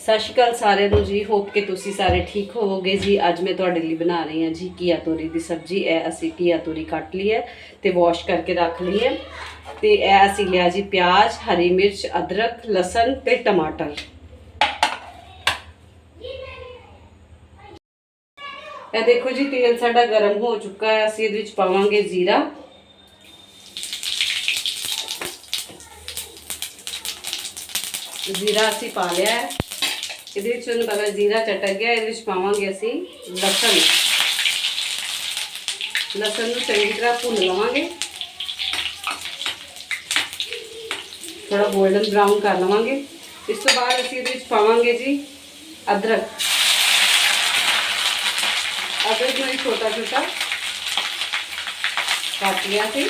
ਸਤਿ ਸ਼੍ਰੀ ਅਕਾਲ ਸਾਰਿਆਂ ਨੂੰ ਜੀ ਹੋਪ ਕਿ ਤੁਸੀਂ ਸਾਰੇ ਠੀਕ ਹੋਵੋਗੇ ਜੀ। ਅੱਜ ਮੈਂ ਤੁਹਾਡੇ ਲਈ ਬਣਾ ਰਹੀ ਹਾਂ ਜੀ ਘੀਆ ਤੋਰੀ ਦੀ ਸਬਜ਼ੀ। ਇਹ ਅਸੀਂ ਘੀਆ ਤੋਰੀ ਕੱਟ ਲਈ ਹੈ ਤੇ ਵਾਸ਼ ਕਰਕੇ ਰੱਖ ਲਈ ਹੈ। ਤੇ ਇਹ ਅਸੀਂ ਲਿਆ ਜੀ ਪਿਆਜ਼, ਹਰੀ ਮਿਰਚ, ਅਦਰਕ, ਲਸਣ ਤੇ ਟਮਾਟਰ। ਇਹ ਦੇਖੋ ਜੀ, ਤੇਲ ਸਾਡਾ ਗਰਮ ਹੋ ਚੁੱਕਾ ਹੈ। ਅਸੀਂ ਇਹਦੇ ਵਿੱਚ ਪਾਵਾਂਗੇ ਜ਼ੀਰਾ। ਜ਼ੀਰਾ ਅਸੀਂ ਪਾ ਲਿਆ ਹੈ। ਇਹਦੇ ਵਿੱਚ ਹੁਣ ਕਲਰ ਜ਼ੀਰਾ ਚਟਕ ਗਿਆ ਇਹਦੇ ਵਿੱਚ ਪਾਵਾਂਗੇ ਅਸੀਂ ਲਸਣ ਲਸਣ ਨੂੰ ਚੰਗੀ ਤਰ੍ਹਾਂ ਭੁੰਨ ਲਵਾਂਗੇ ਥੋੜਾ 골ਡਨ ਬ੍ਰਾਊਨ ਕਰ ਲਵਾਂਗੇ ਇਸ ਤੋਂ ਬਾਅਦ ਅਸੀਂ ਇਹਦੇ ਵਿੱਚ ਪਾਵਾਂਗੇ ਜੀ ਅਦਰਕ ਅਦਰਕ ਨੂੰ ਵੀ ਛੋਟਾ ਛੋਟਾ ਕੱਟ ਲਿਆ ਸੀ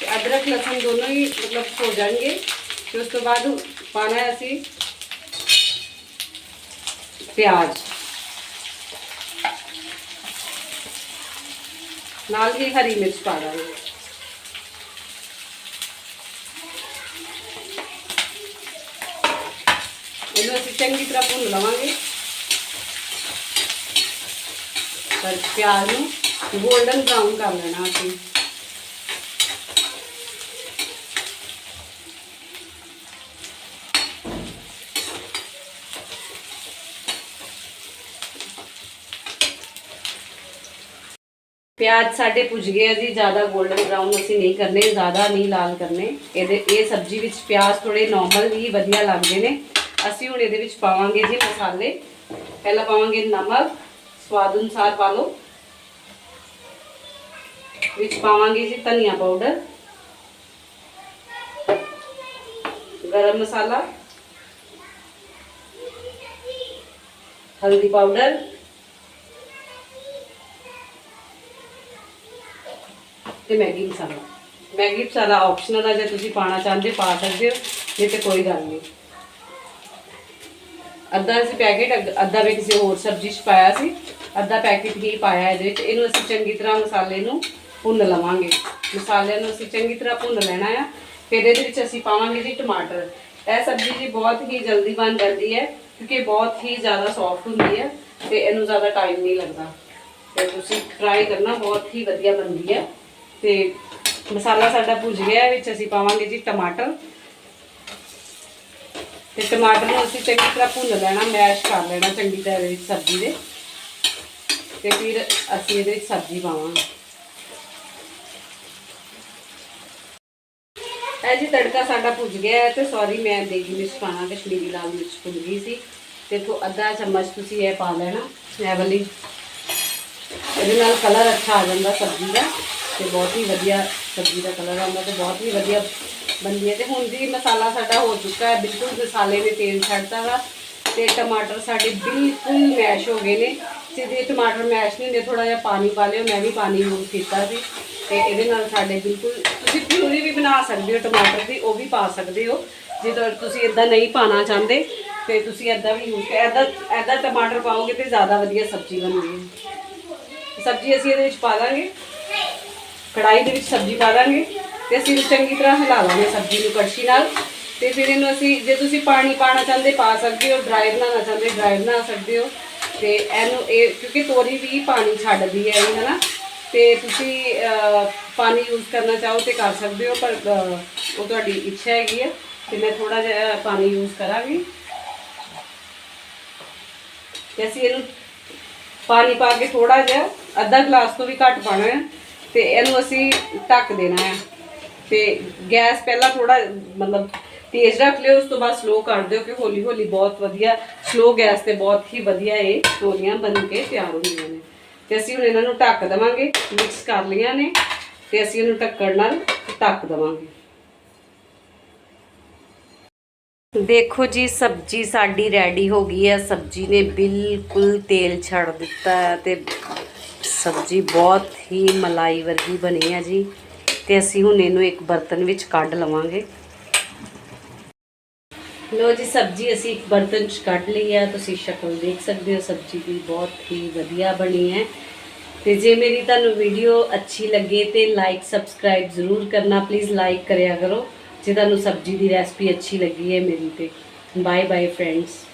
ਤੇ ਅਦਰਕ ਲਸਣ ਦੋਨੋਂ ਹੀ ਮਤਲਬ ਹੋ ਜਾਣਗੇ ਤੇ ਉਸ ਤੋਂ ਬਾਅਦ ਪਾਣਾ ਹੈ ਅਸੀਂ ਪਿਆਜ਼। ਨਾਲ ਹੀ ਹਰੀ ਮਿਰਚ ਪਾ ਦਾਂਗੇ। ਇਹਨੂੰ ਅਸੀਂ ਚੰਗੀ ਤਰ੍ਹਾਂ ਭੁੰਨ ਲਵਾਂਗੇ। ਪਰ ਪਿਆਜ਼ ਨੂੰ ਗੋਲਡਨ ਬ੍ਰਾਊਨ ਕਰ ਲੈਣਾ ਅਸੀਂ। ਪਿਆਜ਼ ਸਾਡੇ ਪੁੱਜ ਗਏ ਆ ਜੀ, ਜ਼ਿਆਦਾ 골ਡਨ ਬ੍ਰਾਊਨ ਅਸੀਂ ਨਹੀਂ ਕਰਨੇ, ਜ਼ਿਆਦਾ ਨਹੀਂ ਲਾਲ ਕਰਨੇ। ਇਹਦੇ ਇਹ ਸਬਜ਼ੀ ਵਿੱਚ ਪਿਆਜ਼ ਥੋੜੇ ਨਾਰਮਲ ਹੀ ਵਧੀਆ ਲੱਗਦੇ ਨੇ। ਅਸੀਂ ਹੁਣ ਇਹਦੇ ਵਿੱਚ ਪਾਵਾਂਗੇ ਜੀ ਮਸਾਲੇ। ਪਹਿਲਾਂ ਪਾਵਾਂਗੇ ਨਮਕ, ਸਵਾਦ ਅਨੁਸਾਰ ਪਾ ਲਓ। ਵਿੱਚ ਪਾਵਾਂਗੇ ਜੀ ਧਨੀਆ ਪਾਊਡਰ ਗਰਮ ਮਸਾਲਾ। ਹਲਦੀ ਪਾਊਡਰ ਤੇ ਮੈਗੀ ਮਸਾਲਾ। ਮੈਗੀ ਮਸਾਲਾ ਆਪਸ਼ਨਲ ਆ, ਜੇ ਤੁਸੀਂ ਪਾਣਾ ਚਾਹੁੰਦੇ ਪਾ ਸਕਦੇ ਹੋ, ਨਹੀਂ ਤੇ ਕੋਈ ਗੱਲ ਨਹੀਂ। ਅੱਧਾ ਅਸੀਂ ਪੈਕੇਟ ਅੱਧਾ ਵੀ ਕਿਸੇ ਹੋਰ ਸਬਜ਼ੀ 'ਚ ਪਾਇਆ ਸੀ, ਅੱਧਾ ਪੈਕੇਟ ਹੀ ਪਾਇਆ ਇਹਦੇ ਵਿੱਚ। ਇਹਨੂੰ ਅਸੀਂ ਚੰਗੀ ਤਰ੍ਹਾਂ ਮਸਾਲੇ ਨੂੰ ਭੁੰਨ ਲਵਾਂਗੇ। ਮਸਾਲਿਆਂ ਨੂੰ ਅਸੀਂ ਚੰਗੀ ਤਰ੍ਹਾਂ ਭੁੰਨ ਲੈਣਾ ਆ। ਫਿਰ ਇਹਦੇ ਵਿੱਚ ਅਸੀਂ ਪਾਵਾਂਗੇ ਜੀ ਟਮਾਟਰ। ਇਹ ਸਬਜ਼ੀ ਜੀ ਬਹੁਤ ਹੀ ਜਲਦੀ ਬਣ ਜਾਂਦੀ ਹੈ, ਕਿਉਂਕਿ ਬਹੁਤ ਹੀ ਜ਼ਿਆਦਾ ਸੌਫਟ ਹੁੰਦੀ ਹੈ ਤੇ ਇਹਨੂੰ ਜ਼ਿਆਦਾ ਟਾਈਮ ਨਹੀਂ ਲੱਗਦਾ। ਤੇ ਤੁਸੀਂ ਟਰਾਈ ਕਰਨਾ, ਬਹੁਤ ਹੀ ਵਧੀਆ ਬਣਦੀ ਹੈ। ਤੇ ਮਸਾਲਾ ਸਾਡਾ ਭੁੱਜ ਗਿਆ ਹੈ ਵਿੱਚ ਅਸੀਂ ਪਾਵਾਂਗੇ ਜੀ ਟਮਾਟਰ। ਤੇ ਟਮਾਟਰ ਨੂੰ ਅਸੀਂ ਚੰਗੀ ਤਰ੍ਹਾਂ ਭੁੰਨ ਲੈਣਾ, ਮੈਸ਼ ਕਰ ਲੈਣਾ ਚੰਗੀ ਤਰ੍ਹਾਂ ਇਹਦੇ ਵਿੱਚ ਸਬਜ਼ੀ ਦੇ। ਤੇ ਫਿਰ ਅਸੀਂ ਇਹਦੇ ਵਿੱਚ ਸਬਜ਼ੀ ਪਾਵਾਂਗੇ। ਇਹ ਜੀ ਤੜਕਾ ਸਾਡਾ ਭੁੱਜ ਗਿਆ ਹੈ ਤੇ ਸੌਰੀ ਮੈਂ ਦੇਗੀ ਮਿਰਚ ਪਾਣਾ ਕਸ਼ਮੀਰੀ ਲਾਲ ਮਿਰਚ ਭੁੱਲ ਗਈ ਸੀ। ਦੇਖੋ ਅੱਧਾ ਚਮਚ ਤੁਸੀਂ ਇਹ ਪਾ ਲੈਣਾ ਇਹ ਵਾਲੀ। ਇਹਦੇ ਨਾਲ ਕਲਰ ਅੱਛਾ ਆ ਜਾਂਦਾ ਸਬਜ਼ੀ ਦਾ। ਤੇ ਬਹੁਤ ਹੀ ਵਧੀਆ ਸਬਜ਼ੀ ਦਾ ਕਲਰ ਆਉਂਦਾ ਤੇ ਬਹੁਤ ਹੀ ਵਧੀਆ ਬਣਦੀ ਹੈ। ਤੇ ਹੁਣ ਜੀ ਮਸਾਲਾ ਸਾਡਾ ਹੋ ਚੁੱਕਾ ਹੈ, ਬਿਲਕੁਲ ਮਸਾਲੇ ਨੇ ਤੇਲ ਛੱਡਤਾ ਵਾ ਤੇ ਟਮਾਟਰ ਸਾਡੇ ਬਿਲਕੁਲ ਮੈਸ਼ ਹੋ ਗਏ ਨੇ। ਤੇ ਟਮਾਟਰ ਮੈਸ਼ ਨਹੀਂ ਹੁੰਦੇ ਥੋੜਾ ਜਿਹਾ ਪਾਣੀ ਪਾ ਲਿਓ, ਮੈਂ ਵੀ ਪਾਣੀ ਯੂਜ਼ ਕੀਤਾ ਸੀ। ਤੇ ਇਹਦੇ ਨਾਲ ਸਾਡੇ ਬਿਲਕੁਲ ਤੁਸੀਂ ਪਿਊਰੀ ਵੀ ਬਣਾ ਸਕਦੇ ਹੋ, ਟਮਾਟਰ ਦੀ ਉਹ ਵੀ ਪਾ ਸਕਦੇ ਹੋ। ਜੇ ਤੁਸੀਂ ਇਦਾਂ ਨਹੀਂ ਪਾਣਾ ਚਾਹੁੰਦੇ, ਤੇ ਤੁਸੀਂ ਇਦਾਂ ਵੀ ਯੂਜ਼ ਕਰ ਇਦਾਂ ਇਦਾਂ ਟਮਾਟਰ ਪਾਓਗੇ ਤੇ ਜ਼ਿਆਦਾ ਵਧੀਆ ਸਬਜ਼ੀ ਬਣਦੀ ਹੈ। ਸਬਜ਼ੀ ਅਸੀਂ ਇਹਦੇ ਵਿੱਚ ਪਾ ਦਾਂਗੇ। ਕੜਾਈ ਦੇ ਵਿੱਚ ਸਬਜ਼ੀ ਪਾ ਦਾਂਗੇ ਤੇ ਅਸੀਂ ਇਹਨੂੰ ਚੰਗੀ ਤਰ੍ਹਾਂ ਹਿਲਾ ਲਾਂਗੇ ਸਬਜ਼ੀ ਨੂੰ ਕੜਛੀ ਨਾਲ। ਤੇ ਫਿਰ ਇਹਨੂੰ ਅਸੀਂ, ਜੇ ਤੁਸੀਂ ਪਾਣੀ ਪਾਣਾ ਚਾਹੁੰਦੇ ਪਾ ਸਕਦੇ ਹੋ, ਡਰਾਈ ਬਣਾਉਣਾ ਚਾਹੁੰਦੇ, ਡਰਾਈ ਬਣਾ ਸਕਦੇ ਹੋ। ਤੇ ਇਹਨੂੰ ਇਹ, ਕਿਉਂਕਿ ਤੋਰੀ ਵੀ ਪਾਣੀ ਛੱਡਦੀ ਹੈ ਇਹ, ਹਨਾ? ਤੇ ਤੁਸੀਂ ਪਾਣੀ ਯੂਜ਼ ਕਰਨਾ ਚਾਹੋ ਤੇ ਕਰ ਸਕਦੇ ਹੋ, ਪਰ ਉਹ ਤੁਹਾਡੀ ਇੱਛਾ ਹੈਗੀ ਹੈ। ਤੇ ਮੈਂ ਥੋੜਾ ਜਿਹਾ ਪਾਣੀ ਯੂਜ਼ ਕਰਾਂਗੀ। ਤੇ ਅਸੀਂ ਇਹਨੂੰ ਪਾਣੀ ਪਾ ਕੇ ਥੋੜਾ ਜਿਹਾ, ਅੱਧਾ ਗਲਾਸ ਤੋਂ ਵੀ ਘੱਟ ਪਾਣਾ ਹੈ। ਤੇ ਇਹਨੂੰ ਅਸੀਂ ਢੱਕ ਦੇਣਾ ਹੈ ਤੇ ਗੈਸ ਪਹਿਲਾਂ ਥੋੜਾ ਮਤਲਬ ਤੇਜ਼ ਰੱਖ ਲਿਓ, ਉਸ ਤੋਂ ਬਾਅਦ ਸਲੋ ਕਰ ਦਿਓ, ਕਿ ਹੌਲੀ ਹੌਲੀ ਬਹੁਤ ਵਧੀਆ ਸਲੋ ਗੈਸ ਤੇ ਬਹੁਤ ਹੀ ਵਧੀਆ ਇਹ ਤੋਰੀਆਂ ਬਣ ਕੇ ਤਿਆਰ ਹੁੰਦੀਆਂ ਨੇ। ਤੇ ਅਸੀਂ ਹੁਣ ਇਹਨਾਂ ਨੂੰ ਢੱਕ ਦੇਵਾਂਗੇ ਮਿਕਸ ਕਰ ਲਈਆਂ ਨੇ, ਤੇ ਅਸੀਂ ਇਹਨੂੰ ਢੱਕਣ ਨਾਲ ਢੱਕ ਦੇਵਾਂਗੇ। ਦੇਖੋ ਜੀ, ਸਬਜ਼ੀ ਸਾਡੀ ਰੈਡੀ ਹੋ ਗਈ ਹੈ। ਸਬਜ਼ੀ ਨੇ ਬਿਲਕੁਲ ਤੇਲ ਛੱਡ ਦਿੱਤਾ ਹੈ ਤੇ ਸਬਜ਼ੀ ਬਹੁਤ ਹੀ ਮਲਾਈ ਵਰਗੀ ਬਣੀ ਹੈ ਜੀ। ਤੇ ਅਸੀਂ ਹੁਣ ਇਹਨੂੰ ਇੱਕ ਬਰਤਨ ਵਿੱਚ ਕੱਢ ਲਵਾਂਗੇ। ਲੋ ਜੀ, ਸਬਜ਼ੀ ਅਸੀਂ ਇੱਕ ਬਰਤਨ 'ਚ ਕੱਢ ਲਈ ਹੈ ਤੁਸੀਂ ਸ਼ਕਲ ਦੇਖ ਸਕਦੇ ਹੋ, ਸਬਜ਼ੀ ਦੀ ਬਹੁਤ ਹੀ ਵਧੀਆ ਬਣੀ ਹੈ। ਤੇ ਜੇ ਮੇਰੀ ਤੁਹਾਨੂੰ ਵੀਡੀਓ ਅੱਛੀ ਲੱਗੇ ਤੇ ਲਾਈਕ ਸਬਸਕ੍ਰਾਈਬ ਜ਼ਰੂਰ ਕਰਨਾ। ਪਲੀਜ਼ ਲਾਈਕ ਕਰਿਆ ਕਰੋ, ਜੇ ਤੁਹਾਨੂੰ ਸਬਜ਼ੀ ਦੀ ਰੈਸਪੀ ਅੱਛੀ ਲੱਗੀ ਹੈ ਮੇਰੀ ਤੇ। Bye bye friends